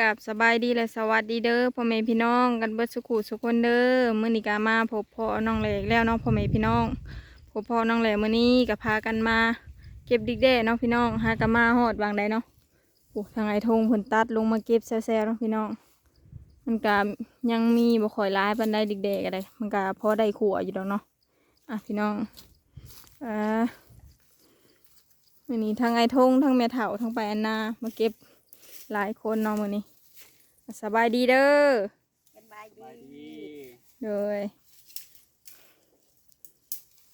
กับสบายดีและสวัสดีเด้อพ่อแม่พี่น้องกันเบิดสุขุสุคนเด้อมื้อนี้ก็มาพบพ่อน้องแหลกแล้วเน้องพ่อแม่พี่น้องพบพ่อน้องแหลกมื้อนี้ก็พากันมา เก็บดิกแด้เนาะพี่น้องหากันมาฮอดบางใดเนาะโอ้ทางไอ้ทงเพิ่นตัดลงมาเก็บแซ่ๆเนาะพี่น้อง มันก็ยังมีบ่ค่อยหลายปานใดดิกแด้ก็ได้ มันก็พอได้ขัวอยู่ดอกเนาะอะพี่น้องอ่ามื้อนี้ทางไอ้ทงทั้งแม่เฒ่าทั้งไปอันนามาเก็บ หลายคนเน้องมือนี้สบายดีเด้อสบายไปดีดีเลย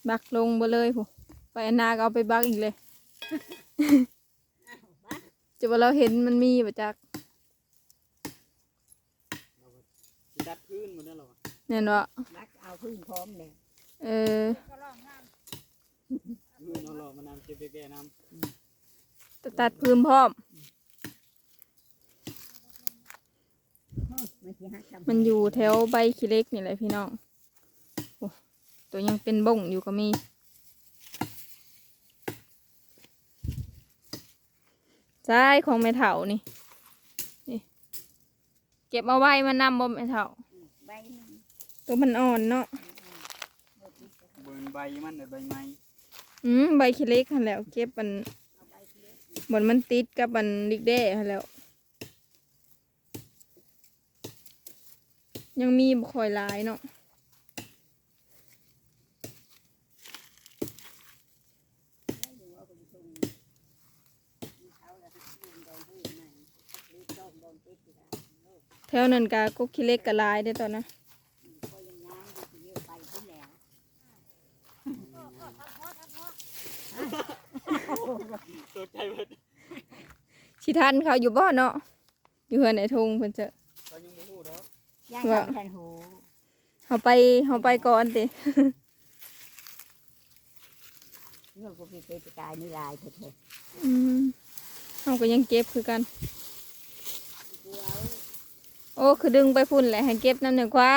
บักลงบ่เลยผู้ไปอนนาก็เอาไปบักอีกเลย จะว่าเราเห็นมันมีประจักเราก็สิดัดพื้นหมดแล้วเหรอวะเนี่ยเนาะมักเอาพึ่งพร้อมเลยเออพื้นเราหล่อมานำเจ็บแก่ๆน้ตัดพื้นพร้อม มันสิหักทำมันอยู่แถวใบขี้เล็กนี่แหละพี่น้องโอ้ตัวยังเป็นบ่งอยู่ก็มีใช่ของแม่เฒ่านี่นี่ เก็บเอาไว้มันนำบ่แม่เฒ่าใบหนึงตัวมันอ่อนเนาะำเบิ่งใบมันเด้อใบไม้อืมใบขี้เล็กหันแหล้ว เก็บมันเอาใบเล็กเหมือนมันติดกับมันดิกแด้หันแหล้ว ยังมีบ่ค่อยหลายเนาะอยู่เอาไปส่งเขาแล้วลืมโดนพื้นใหม่รีบต้มโดนติดอยู่แล้วโลกแถวนั้นกากกขี้เล็กกะหลายได้อตอนนะก็ยังง้างอยู่ที่เยอะไปพุ่นแล้วตกใจเบิดชิทันเขาอยู่บ่เนาะอยู่เฮือนไอ้ทงเพิ่นจะเขายังบ่ฮู้ดอก ย่างว่าทำแทนหูเฮาไปเฮาไปก่อนติเงื่อนกูไปเตะกายนี่ลายเถอะเถอะอืมเฮาก็ยังเก็บคือกันกูเอาโอ้คือดึงไปพุ่นแหละให้เก็บน้ำหนึ่งกว่า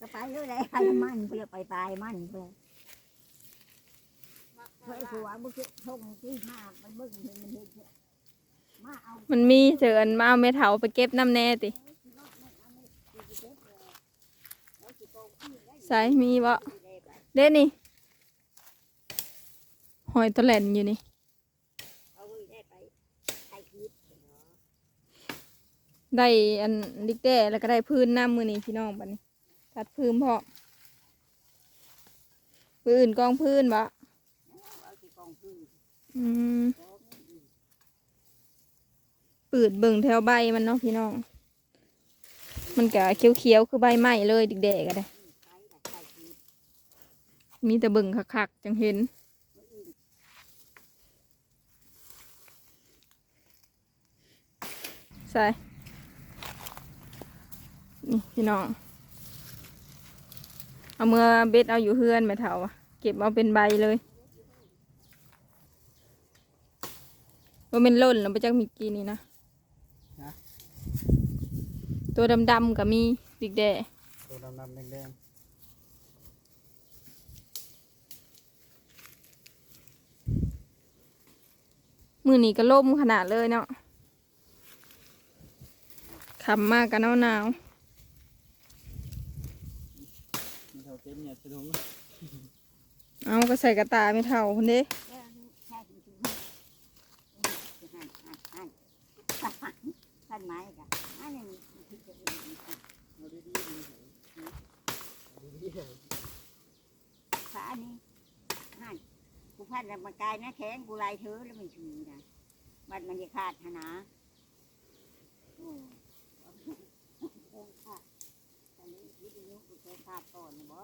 ก็ไปเรื่อยเลยไปมันเพื่อไปตายมันเพื่อเพื่อหัวมึงทงที่มามันมึงเห็นมันเห็นมาเอา มันมีเถินมาเอาเม็ดเถาไปเก็บน้ำแน่ติใส่มีบ่เด้นี่ หอยตะแหลนอยู่นี่ได้อันดิกแด้แล้วก็ได้พื้นน้ำมือนี่พี่น้องบัดนี้ตัดพื้นพอพื้นกองพื้นบ่เอาที่กองพื้นอืม ปืดเบิ่งแถวใบมันเนาะพี่น้อง มันก็เขียวๆคือใบไม้เลยดิกแดก็ได้ใช้แต่ไอ้คิดมีแต่เบิ่งคักๆจังเห็นใส่นี่พี่น้อง เอาเมื่อเบ็ดเอาอยู่เฮือนแม่เถาเก็บเอาเป็นใบเลยว่าเป็นล่นแล้วไปจักมีกีนี่นะ ตัวดำๆก็มีดิกแด่ตัวดำๆแดงมือนี้ก็ล่มขนาดเลยเนาะขำมากกันหนาวๆมันเท่าเต็มเนี่ยจะลงๆเอาก็ใส่กระตาไม่เท่าคนเด้ พันไม้กันอันนี้คิดจะเป็นเอาดีๆดีเอาดีๆเลยขาอันนี้หันกูพันแล้วมันกายนะแข็งกูลายเธอแล้วมันชีนะมันมันจะขาดนะโอ้โหขาดตอนนี้วิทยุกูเคยขาดก่อนบ่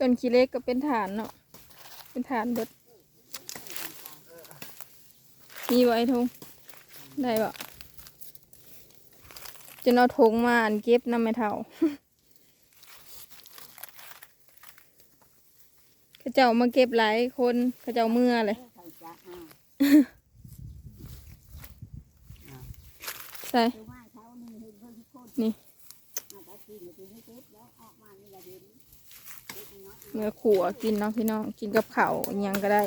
ต้นขี้เล็กก็เป็นฐานเนาะ เป็นฐานเบิด มีบ่ไอ้ทงได้บ่จะเอาทงมาอันเก็บน้ำไม่เท่าเขาเจ้ามาเก็บหลายคนเขาเจ้าเมื่อเลยใส่นี่ เห็นเพิ่นทุกคนนี่เมื่อขัวกินเนาะพี่น้องกินกับข้าวอิหยังก็ได้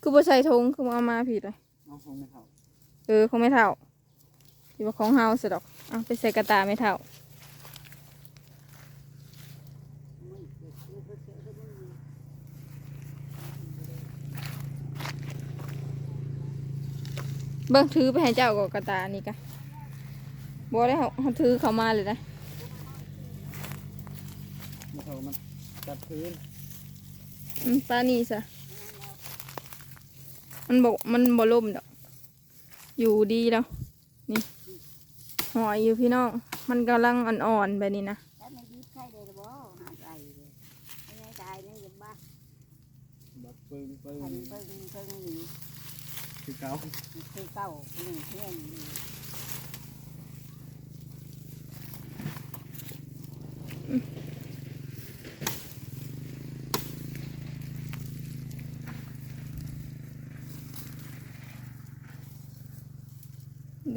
คือบ่ใส่ถุงคือบ่เอามาผิดเลยน้องคงไม่เท่าเออของไม่เท่าที่ว่าของเฮาสะดอกเอาไปใส่กระตาไม่เท่าเบิ่งถือไปให้เจ้ากับกระตานี่กะ บ่ได้เขาเขาถือเข้ามาเลยนะไม่เท่ามันจัดพื้นอืมป้านี่ซะมันบอกมันบ่ล่มดอก อยู่ดีแล้วนี่หอยอยู่พี่น้อง มันกำลังอ่อนๆแบบนี้นะแล้วไม่ยิบใครเลยบ่หาใจเลยไม่ได้ตายนี่ยังบ้าแบบปึ้งปึ้งพันเพิ่งเพิ่งนี่คือเก่าคือเก้าเพื่อนเพื่อน เด้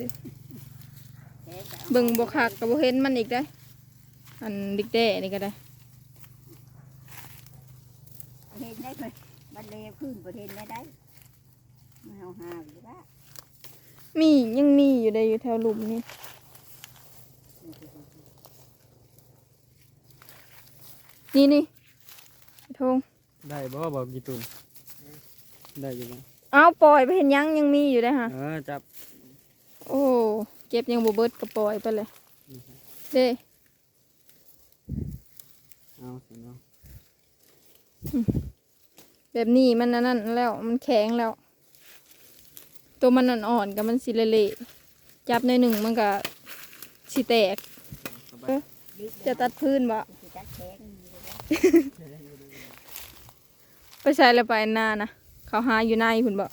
อแกจะอาเบิ่งบ่คักกับบ่เห็นมันอีกได้ออันดิกแด้นี่ก็ได้เห็นได้เลยบันเลวขึ้นประเทศได้ได้มาเอาหาอยู่ละมียังมีอยู่ได้อยู่แถวหลุมนี่ นี่นี่ทงได้บ่บอกกี่ตุ่มได้อยู่บ่เอาปล่อยไปเห็นยังยังมีอยู่ได้อฮะเออจับ โอ้เก็บยังบ่เบิดก็ปล่อยไปเลยเด้เอาเสร็จแล้วแบบนี้มันนั่นนั่นแล้วมันแข็งแล้ว ตัวมันอ่อนๆกับมันสิเละๆจับในอยหนึ่งมันก็สิแตกสบายจะตัดพื้นบ่ ไปใช้แล้วไปหน้านะเขาหาอยู่ในพุ่นบ่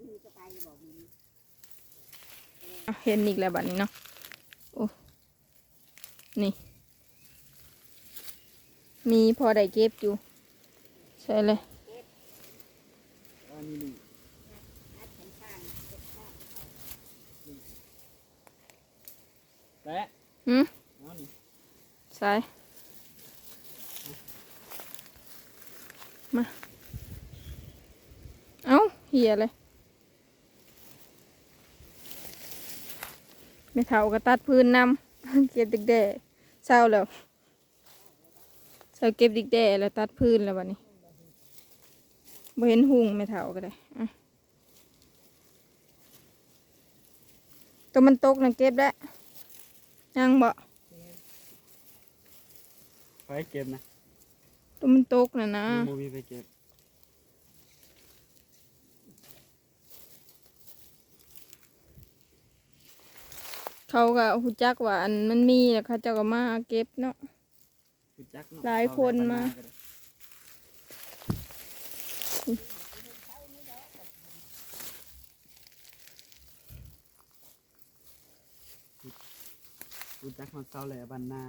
ดีก็ไปบอกมีอ่เห็นอีกแล้วบัดนี้เนาะโอ้นี่ มีพอได้เก็บอยู่ ใช่เลย อันนี้นี่ อัดข้างข้างเก็บข้าง แปะ หืมเอานี่ใช่มา เอ้าเหี้ยเลยไม่เท่าก็ตัดพื้นนำเก็บดิกแด่เศร้าแล้วเศร้าเก็บดิกแด่แล้วตัดพื้นแล้ววันนี้บ่เห็นหุงไม่เท่าก็ได้อะตัวมันตกนะเก็บแล้ว ยังบ่ไปเก็บนะตัวมันตกนะนะมูมีไปเก็บเขาก็หูจักว่าอันมันมีแล้วเขาเจ้าก็มาเก็บเนาะคือจักเนาะหลายคนมา รู้จักมันเศร้าแหล่บันนา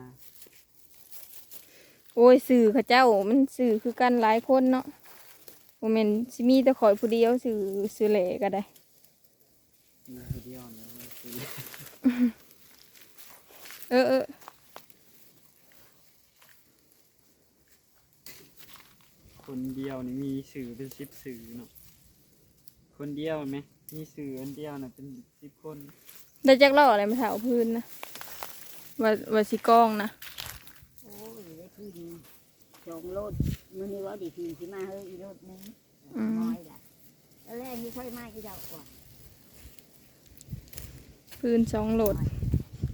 โอ้ยสื่อเขาเจ้ามันสื่อคือกันหลายคนเนาะโมเมนสิมีแต่ข่อยผู้เดียวสื่อสื่อเหล่ก็ได้มีคนเดียวเนาะคือเออเออคนเดียวนี่มีสื่อเป็นสิบสื่อเนาะคนเดียวไหมมีสื่ออันเดียวน่ะเป็นสิบคนได้จักล่ออะไรมาเถาพื้นนะ ว่าว่าสิกล้องนะ โอ้ยได้ที่ดีสองโลดมือนี้ว่าดีทีสิมาเฮ้ยอีโลดหนึงน้อยละแล้วแรกนี่ค่อยมากี่ดอกกว่าพื้นสองโหลด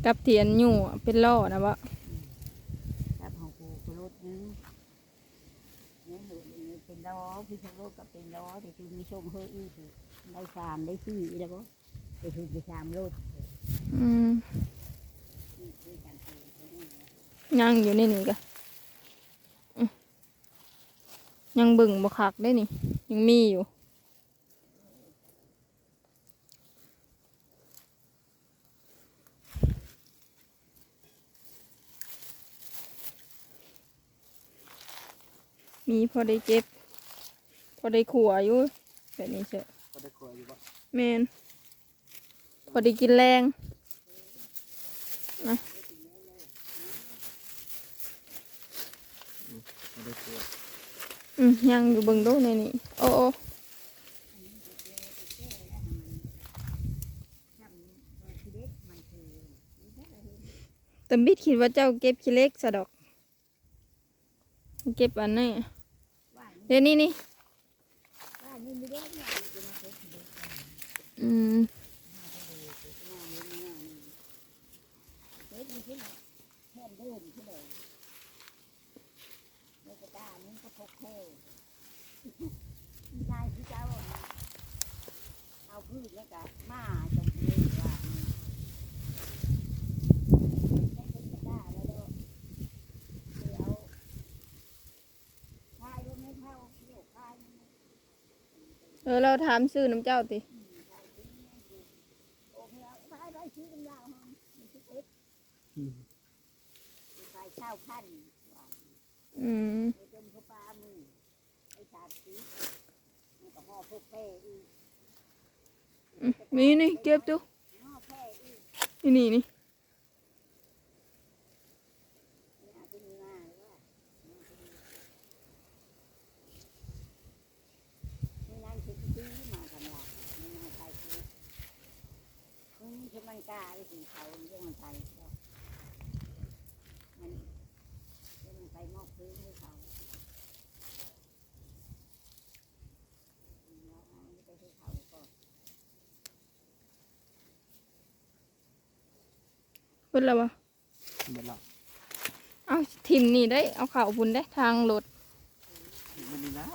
กับเทียนอยู่อะเป็นล่อนะวะครับของกูกูโลดหนึงเนี่ยหนูนี่เป็นล้อพี่ชงโลดก็เป็นล้อแต่คือมีชงเฮ้ยอีกได้สามได้สี่อีแล้วก็แต่คือไปสามโลดอืม นี่คือการปลูกตัวนี้นะ ยังอยู่ในนี่กะอืมยังเบึ่งบ่คักได้นี่ ยังมีอยู่ มีพอได้เก็บ พอได้ขัวอยู่แบบนี้เชอะก็ได้ควยอยู่ปะแมนพอดีกินแรงนะ ไม่ได้สวย อืมยังอยู่เบิ่งดูในนี่โอ้โอ้ทีเด็กมันคือตำบิดคิดว่าเจ้าเก็บขี้เล็กสะดอก เก็บอันนี้เดี๋ยวนี้นี่อืม ดาษนี้ก็พกแค่นายที่เจ้าเอาพืชแล้วก็มาจงเลยว่าได้เป็นกระดาษแล้วเดี๋ยวพายก็ไม่เท่าเดี๋ยวพายมันเอเราถามซื้อน้ำเจ้าติโอเคเอาพายได้ชื่อกำลังมันมันชื่อเช่าพัน อืมไปจมเขาปลามือไอ้สาดสีมันก็ห่อพวกแพร่อีกอืมนี่นี่เก็บดูนี่นี่นี่มันคือที่มาทำลยถึงเขาเรื่องมันไปก็มันเรื่องมันไปมอบพื้นให้เขาแล้วเอาไปให้เขาก็ เพิ่นแล้วบ่เบิดละเอาทิมนี่ได้ เอาเข่าพุ่นได้ทางรถมันดีแล้ว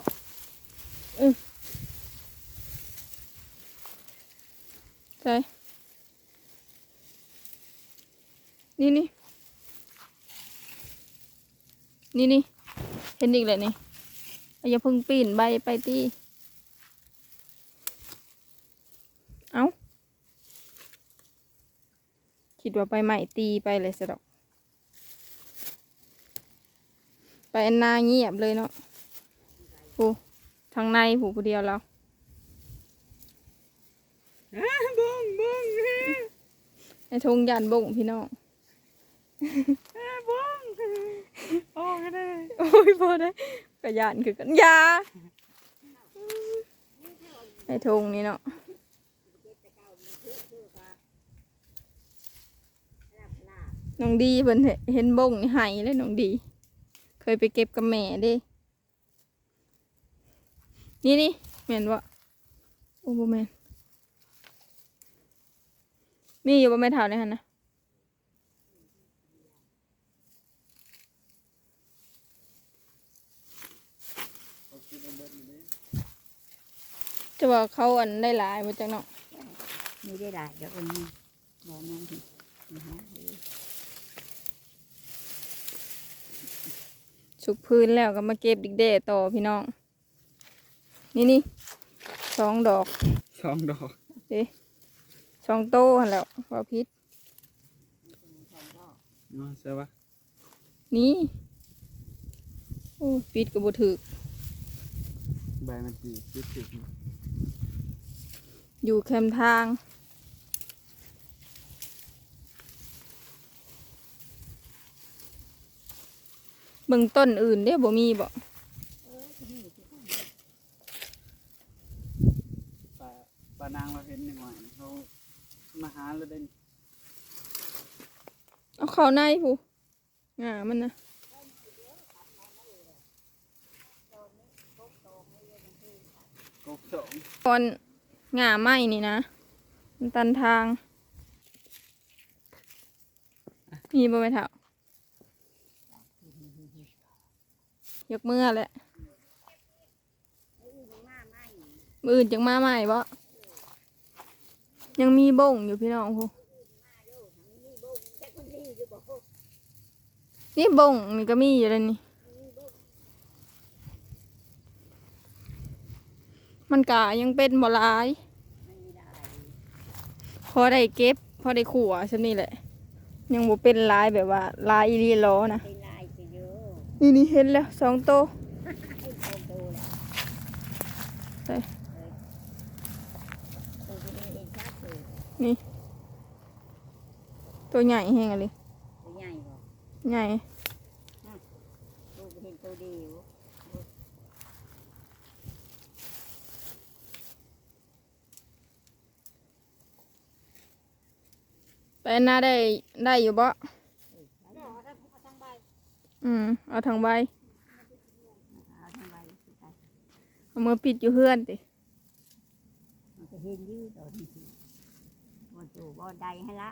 ใช่นี่นี่นี่นี่เห็นอีกเลยนี่เอาอย่าเพิ่งปีนใบไปตีเอา คิดว่าไปใหม่ตีไปเลยสะดอก ไปอันนาเงียบเลยเนาะผู้ทางในผู้ผู้เดียวเราบ้งบ้งไอ้ทงยันบงพี่น้องบ้งโอ้ก็ได้โอ้ยพอได้กระยานคือกันอยาไอ้ทงนี่เนาะ น้องดีเพิ่นเห็นบงนี่หายเลยน้องดี เคยไปเก็บกับแม่เด้นี่นี่แม่นวะโอ้บ่แม่นมีอยู่บ่แม่เท่าเลยฮะนะเขาคิดว่าเบิดอยู่เด้จะว่าเขาอันได้หลายมาจากเนาะไม่ได้หลายเดี๋ยวอานี้บอกมันทีนะฮะ สุกพื้นแล้วก็มาเก็บดิกเด้ต่อพี่น้อง นี่นี่สองดอกสองดอกเด้สองโตหันแหล้วว่าพิษเนาะใช่ปะนี่โอ้ปิดกับบถึกใบมันดีคิดถึงอยู่แคมทาง เบิ่งต้นอื่นเด้บ่มีบ่ปลาปลานางเราเห็นหนึ่งวันเขามาหาเราได้นี่เอาเข้าในผู้งามันนะกบสองตอนงาไม้นี่นะ มันตันทาง มีบ่ไปเถอ ยกมือแหละมืออื่นจังมาใหม่บ่ยังมีบ่งอยู่พี่น้องพูนี่บ่งนี่ก็มีอยู่เลยนี่ มันกะยังเป็นบ่หลายไม่ได้พอได้เก็บ พอได้ขัวฉันนี่แหละ ยังบ่เป็นหลายแบบว่าหลายอีหลีล้อนะ นี่นี่เห็นแล้วสองโตวให้โตโตแล้วใส่นี่ ตัวใหญ่แห้งอะไรตัวใหญ่บ่ใหญ่ตัวเห็นตัวเดียวไปหน้าได้ได้อยู่บ่เอาทั้งใบ อืมเอาทางใบเอาทั้งใบสิไปเอามือปิดอยู่เฮือนติมันจะเห็นอยืดตัวนี้บนตัวบนใดให้ละ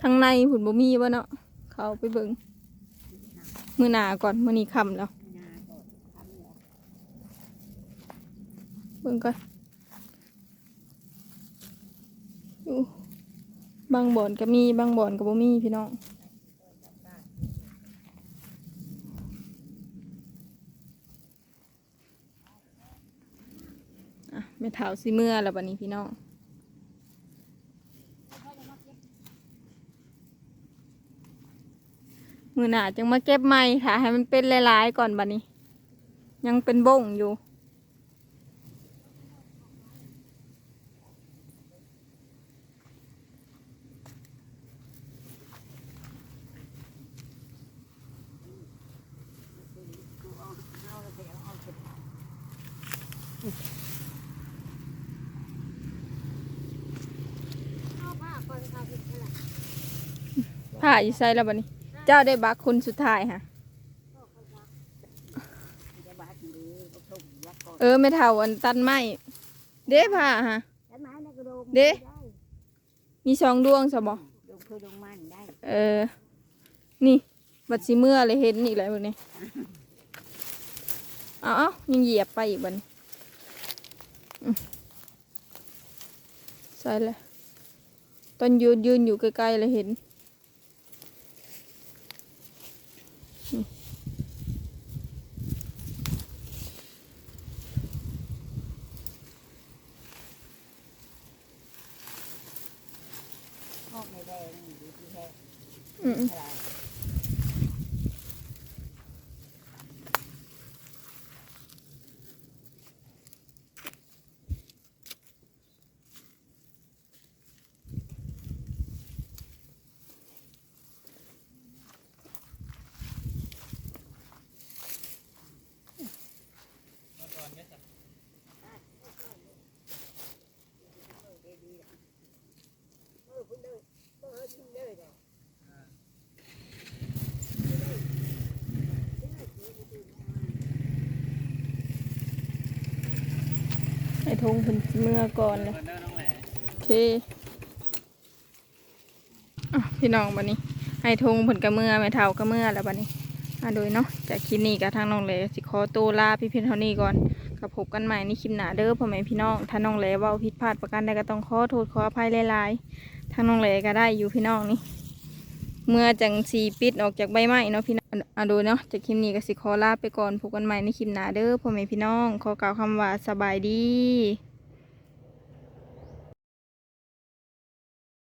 ทางในผุนบ่มีบ่เนาะเขาไปเบิ่ง มือหนาก่อนมือนี้คำแล้วนาก่อนทำแล้วเบิ่งก่อนบางบ่อนก็มีบางบ่อนก็บ่มีพี่น้องอะไม่เท่าสิเมื่อแล้วบัดนี้พี่น้อง มือหนาจังมาเก็บใหม่ค่ะ ให้มันเป็นลายๆก่อนบัดนี้ ยังเป็นบ่งอยู่ผ้าก่อนค่ะพี่นั่นแหละผ้าอยู่ใส่แล้วบัดนี้ เจ้าได้บักคนสุดท้ายค่ะเออไม่เท่าอันตันไม้เด้ผ้าฮะเด้มีสองดวงสบอดงคือดงมันได้เออ นี่บัดสิเมื่อเลยเห็นอีกแล้วพวกนี้เอาเอายังเหยียบไปอีกบันใส่เลยตอนยืนยืนอยู่ไกลๆเลยเห็น พอกในแดงอยู่ที่แห้ง อื ไอ้ทงเพิ่นเมื่อก่อนเลยโอเคอะพี่น้องบันนี้ให้ทงผลกระเมื่อไม่เท่ากระเมื่อแล้วบันนี้อะโดยเนาะจากคลิปนี้กับทางน้องเลสิขอตัวลาพี่เพียงเท่านี้ก่อนกับพบกันใหม่ในคลิปหน้าเด้อพ่อแม่พี่น้องถ้าน้องเลเว่าผิดพลาดประการใดก็ต้องขอโทษขออภัยหลายๆทางน้องเลก็ได้อยู่พี่น้องนี่ เมื่อจังสีปิดออกจากใบไม้เนาะพี่น้องอดูเนาะจากคลิปนี้ก็สิขอลาไปก่อนพบกันใหม่ในคลิปหน้าเด้อพ่อแม่พี่น้อง ขอกล่าวคำว่าสบายดี